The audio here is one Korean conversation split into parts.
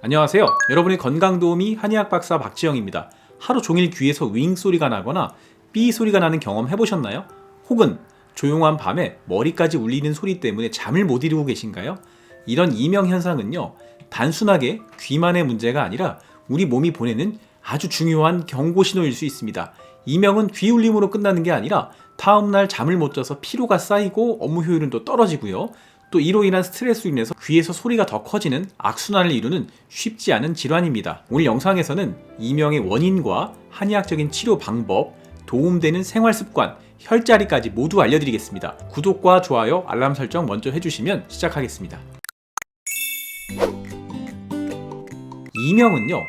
안녕하세요. 여러분의 건강도우미 한의학 박사 박지영입니다. 하루 종일 귀에서 윙 소리가 나거나 삐 소리가 나는 경험 해보셨나요? 혹은 조용한 밤에 머리까지 울리는 소리 때문에 잠을 못 이루고 계신가요? 이런 이명 현상은요, 단순하게 귀만의 문제가 아니라 우리 몸이 보내는 아주 중요한 경고 신호일 수 있습니다. 이명은 귀 울림으로 끝나는 게 아니라 다음날 잠을 못 자서 피로가 쌓이고 업무 효율은 또 떨어지고요. 또 이로 인한 스트레스로 인해서 귀에서 소리가 더 커지는 악순환을 이루는 쉽지 않은 질환입니다. 오늘 영상에서는 이명의 원인과 한의학적인 치료 방법, 도움되는 생활 습관, 혈자리까지 모두 알려드리겠습니다. 구독과 좋아요, 알람 설정 먼저 해주시면 시작하겠습니다. 이명은요,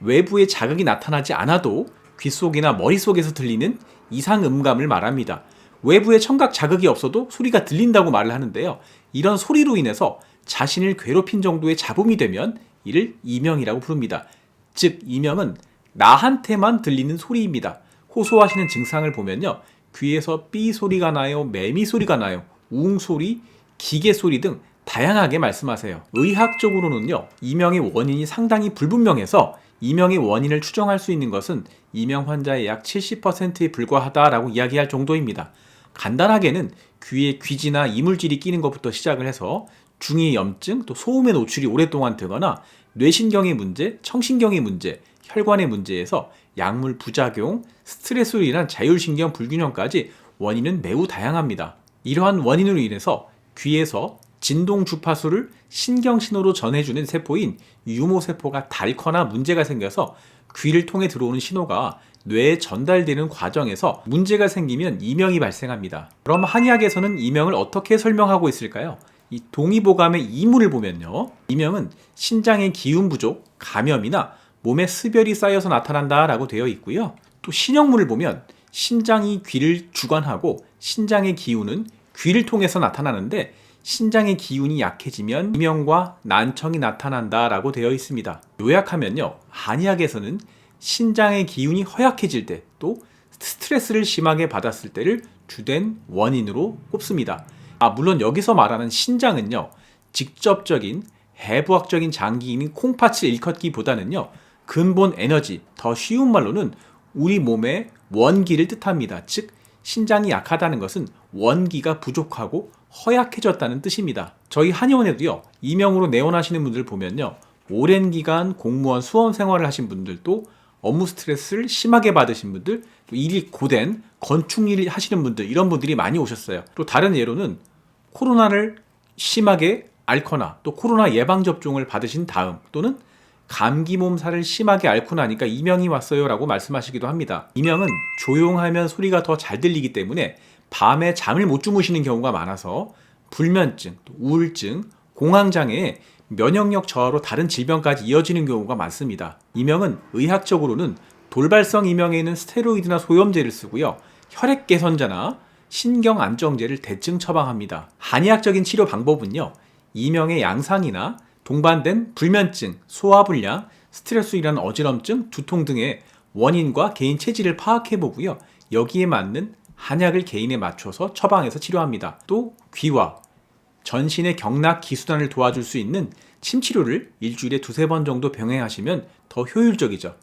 외부에 자극이 나타나지 않아도 귓속이나 머릿속에서 들리는 이상 음감을 말합니다. 외부에 청각 자극이 없어도 소리가 들린다고 말을 하는데요. 이런 소리로 인해서 자신을 괴롭힌 정도의 잡음이 되면 이를 이명이라고 부릅니다. 즉, 이명은 나한테만 들리는 소리입니다. 호소하시는 증상을 보면요. 귀에서 삐 소리가 나요, 매미 소리가 나요, 웅 소리, 기계 소리 등 다양하게 말씀하세요. 의학적으로는요, 이명의 원인이 상당히 불분명해서 이명의 원인을 추정할 수 있는 것은 이명 환자의 약 70%에 불과하다라고 이야기할 정도입니다. 간단하게는 귀에 귀지나 이물질이 끼는 것부터 시작을 해서 중이 염증, 또 소음의 노출이 오랫동안 되거나 뇌신경의 문제, 청신경의 문제, 혈관의 문제에서 약물 부작용, 스트레스로 인한 자율신경 불균형까지 원인은 매우 다양합니다. 이러한 원인으로 인해서 귀에서 진동 주파수를 신경신호로 전해주는 세포인 유모세포가 닳거나 문제가 생겨서 귀를 통해 들어오는 신호가 뇌에 전달되는 과정에서 문제가 생기면 이명이 발생합니다. 그럼 한의학에서는 이명을 어떻게 설명하고 있을까요? 이 동의보감의 이문을 보면요. 이명은 신장의 기운 부족, 감염이나 몸에 습열이 쌓여서 나타난다라고 되어 있고요. 또 신형문을 보면 신장이 귀를 주관하고 신장의 기운은 귀를 통해서 나타나는데 신장의 기운이 약해지면 이명과 난청이 나타난다라고 되어 있습니다. 요약하면요. 한의학에서는 신장의 기운이 허약해질 때 또 스트레스를 심하게 받았을 때를 주된 원인으로 꼽습니다. 아, 물론 여기서 말하는 신장은요. 직접적인 해부학적인 장기인 콩팥을 일컫기보다는요. 근본 에너지, 더 쉬운 말로는 우리 몸의 원기를 뜻합니다. 즉 신장이 약하다는 것은 원기가 부족하고 허약해졌다는 뜻입니다. 저희 한의원에도요, 이명으로 내원하시는 분들 보면요, 오랜 기간 공무원 수험 생활을 하신 분들도 업무 스트레스를 심하게 받으신 분들, 또 일이 고된 건축 일 하시는 분들, 이런 분들이 많이 오셨어요. 또 다른 예로는 코로나를 심하게 앓거나 또 코로나 예방접종을 받으신 다음 또는 감기 몸살을 심하게 앓고 나니까 이명이 왔어요 라고 말씀하시기도 합니다. 이명은 조용하면 소리가 더 잘 들리기 때문에 밤에 잠을 못 주무시는 경우가 많아서 불면증, 또 우울증, 공황장애에 면역력 저하로 다른 질병까지 이어지는 경우가 많습니다. 이명은 의학적으로는 돌발성 이명에는 스테로이드나 소염제를 쓰고요. 혈액 개선자나 신경 안정제를 대증 처방합니다. 한의학적인 치료 방법은요. 이명의 양상이나 동반된 불면증, 소화불량, 스트레스로 인한 어지럼증, 두통 등의 원인과 개인 체질을 파악해 보고요. 여기에 맞는 한약을 개인에 맞춰서 처방해서 치료합니다. 또 귀와 전신의 경락 기순환을 도와줄 수 있는 침 치료를 일주일에 두세 번 정도 병행하시면 더 효율적이죠.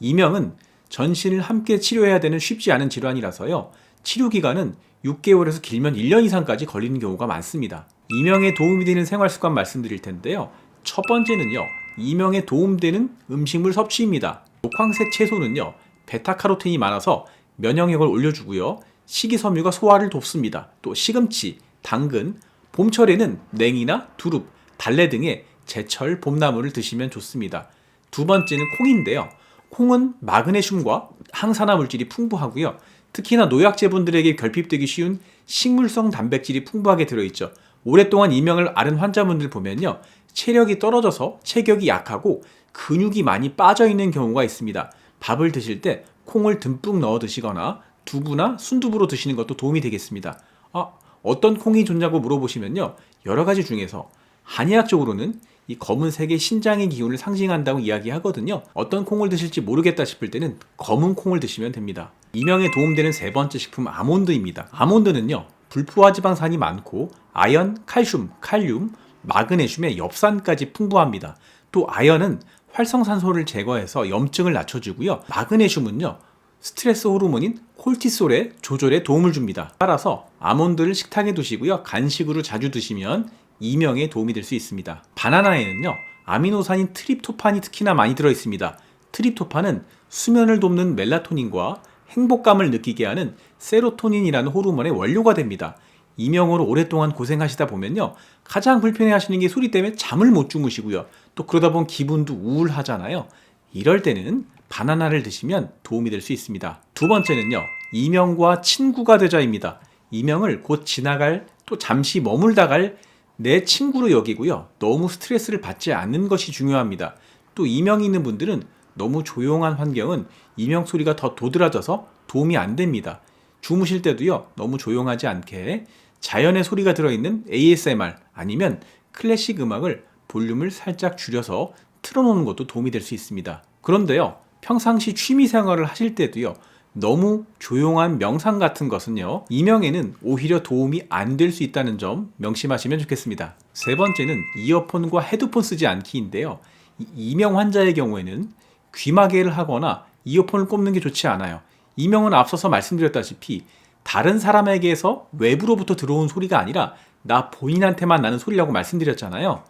이명은 전신을 함께 치료해야 되는 쉽지 않은 질환이라서요. 치료 기간은 6개월에서 길면 1년 이상까지 걸리는 경우가 많습니다. 이명에 도움이 되는 생활 습관 말씀드릴 텐데요. 첫 번째는요. 이명에 도움되는 음식물 섭취입니다. 녹황색 채소는요. 베타카로틴이 많아서 면역력을 올려주고요. 식이섬유가 소화를 돕습니다. 또 시금치, 당근, 봄철에는 냉이나 두릅, 달래 등의 제철 봄나물을 드시면 좋습니다. 두 번째는 콩인데요. 콩은 마그네슘과 항산화 물질이 풍부하고요. 특히나 노약제분들에게 결핍되기 쉬운 식물성 단백질이 풍부하게 들어있죠. 오랫동안 이명을 앓은 환자분들 보면요. 체력이 떨어져서 체격이 약하고 근육이 많이 빠져 있는 경우가 있습니다. 밥을 드실 때 콩을 듬뿍 넣어 드시거나 두부나 순두부로 드시는 것도 도움이 되겠습니다. 아, 어떤 콩이 좋냐고 물어보시면요. 여러 가지 중에서 한의학적으로는 이 검은색의 신장의 기운을 상징한다고 이야기하거든요. 어떤 콩을 드실지 모르겠다 싶을 때는 검은 콩을 드시면 됩니다. 이명에 도움되는 세 번째 식품 아몬드입니다. 아몬드는요. 불포화 지방산이 많고 아연, 칼슘, 칼륨, 마그네슘의 엽산까지 풍부합니다. 또 아연은 활성산소를 제거해서 염증을 낮춰주고요. 마그네슘은요. 스트레스 호르몬인 콜티솔의 조절에 도움을 줍니다. 따라서 아몬드를 식탁에 두시고요. 간식으로 자주 드시면 이명에 도움이 될 수 있습니다. 바나나에는요. 아미노산인 트립토판이 특히나 많이 들어 있습니다. 트립토판은 수면을 돕는 멜라토닌과 행복감을 느끼게 하는 세로토닌이라는 호르몬의 원료가 됩니다. 이명으로 오랫동안 고생하시다 보면요. 가장 불편해 하시는 게 소리 때문에 잠을 못 주무시고요. 또 그러다 보면 기분도 우울하잖아요. 이럴 때는 바나나를 드시면 도움이 될 수 있습니다. 두 번째는요. 이명과 친구가 되자입니다. 이명을 곧 지나갈 또 잠시 머물다 갈 내 친구로 여기고요. 너무 스트레스를 받지 않는 것이 중요합니다. 또 이명이 있는 분들은 너무 조용한 환경은 이명 소리가 더 도드라져서 도움이 안 됩니다. 주무실 때도요. 너무 조용하지 않게 자연의 소리가 들어있는 ASMR 아니면 클래식 음악을 볼륨을 살짝 줄여서 틀어놓는 것도 도움이 될 수 있습니다. 그런데요. 평상시 취미 생활을 하실 때도요. 너무 조용한 명상 같은 것은요. 이명에는 오히려 도움이 안 될 수 있다는 점 명심하시면 좋겠습니다. 세 번째는 이어폰과 헤드폰 쓰지 않기인데요. 이 이명 환자의 경우에는 귀마개를 하거나 이어폰을 꼽는 게 좋지 않아요. 이명은 앞서서 말씀드렸다시피 다른 사람에게서 외부로부터 들어온 소리가 아니라 나 본인한테만 나는 소리라고 말씀드렸잖아요.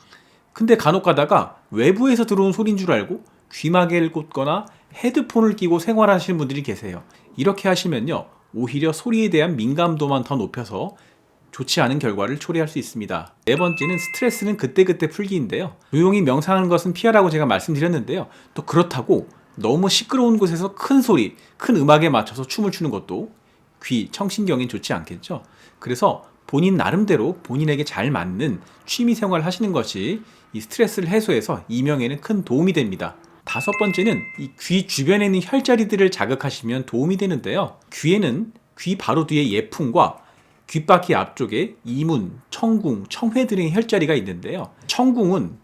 근데 간혹 가다가 외부에서 들어온 소리인 줄 알고 귀마개를 꽂거나 헤드폰을 끼고 생활하시는 분들이 계세요. 이렇게 하시면요. 오히려 소리에 대한 민감도만 더 높여서 좋지 않은 결과를 초래할 수 있습니다. 네 번째는 스트레스는 그때그때 풀기인데요. 조용히 명상하는 것은 피하라고 제가 말씀드렸는데요. 또 그렇다고 너무 시끄러운 곳에서 큰 소리, 큰 음악에 맞춰서 춤을 추는 것도 귀, 청신경에 좋지 않겠죠. 그래서 본인 나름대로 본인에게 잘 맞는 취미 생활을 하시는 것이 이 스트레스를 해소해서 이명에는 큰 도움이 됩니다. 다섯 번째는 이 귀 주변에 있는 혈자리들을 자극하시면 도움이 되는데요. 귀에는 귀 바로 뒤에 예풍과 귓바퀴 앞쪽에 이문, 청궁, 청회 등의 혈자리가 있는데요. 청궁은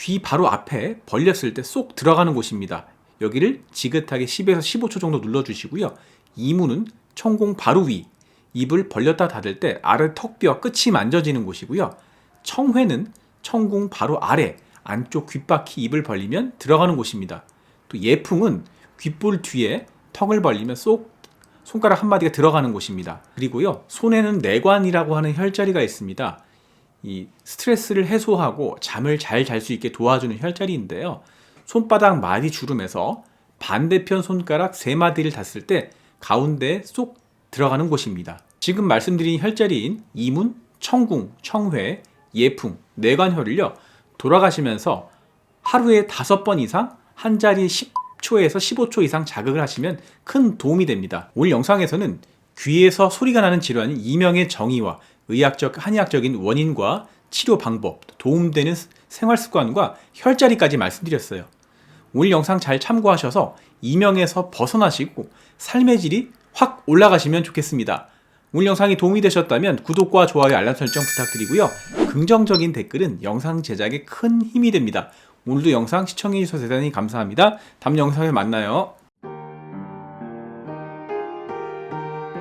귀 바로 앞에 벌렸을 때 쏙 들어가는 곳입니다. 여기를 지긋하게 10에서 15초 정도 눌러주시고요. 이문은 청궁 바로 위, 입을 벌렸다 닫을 때 아래 턱뼈 끝이 만져지는 곳이고요. 청회는 청궁 바로 아래, 안쪽 귓바퀴 입을 벌리면 들어가는 곳입니다. 또 예풍은 귓볼 뒤에 턱을 벌리면 쏙 손가락 한 마디가 들어가는 곳입니다. 그리고요, 손에는 내관이라고 하는 혈자리가 있습니다. 이 스트레스를 해소하고 잠을 잘 잘 수 있게 도와주는 혈자리인데요. 손바닥 마디 주름에서 반대편 손가락 세 마디를 닿았을 때 가운데 쏙 들어가는 곳입니다. 지금 말씀드린 혈자리인 이문, 청궁, 청회, 예풍, 내관혈을요 돌아가시면서 하루에 다섯 번 이상 한 자리 10초에서 15초 이상 자극을 하시면 큰 도움이 됩니다. 오늘 영상에서는 귀에서 소리가 나는 질환인 이명의 정의와 의학적, 한의학적인 원인과 치료 방법, 도움되는 생활 습관과 혈자리까지 말씀드렸어요. 오늘 영상 잘 참고하셔서 이명에서 벗어나시고 삶의 질이 확 올라가시면 좋겠습니다. 오늘 영상이 도움이 되셨다면 구독과 좋아요, 알람 설정 부탁드리고요. 긍정적인 댓글은 영상 제작에 큰 힘이 됩니다. 오늘도 영상 시청해주셔서 대단히 감사합니다. 다음 영상에 만나요.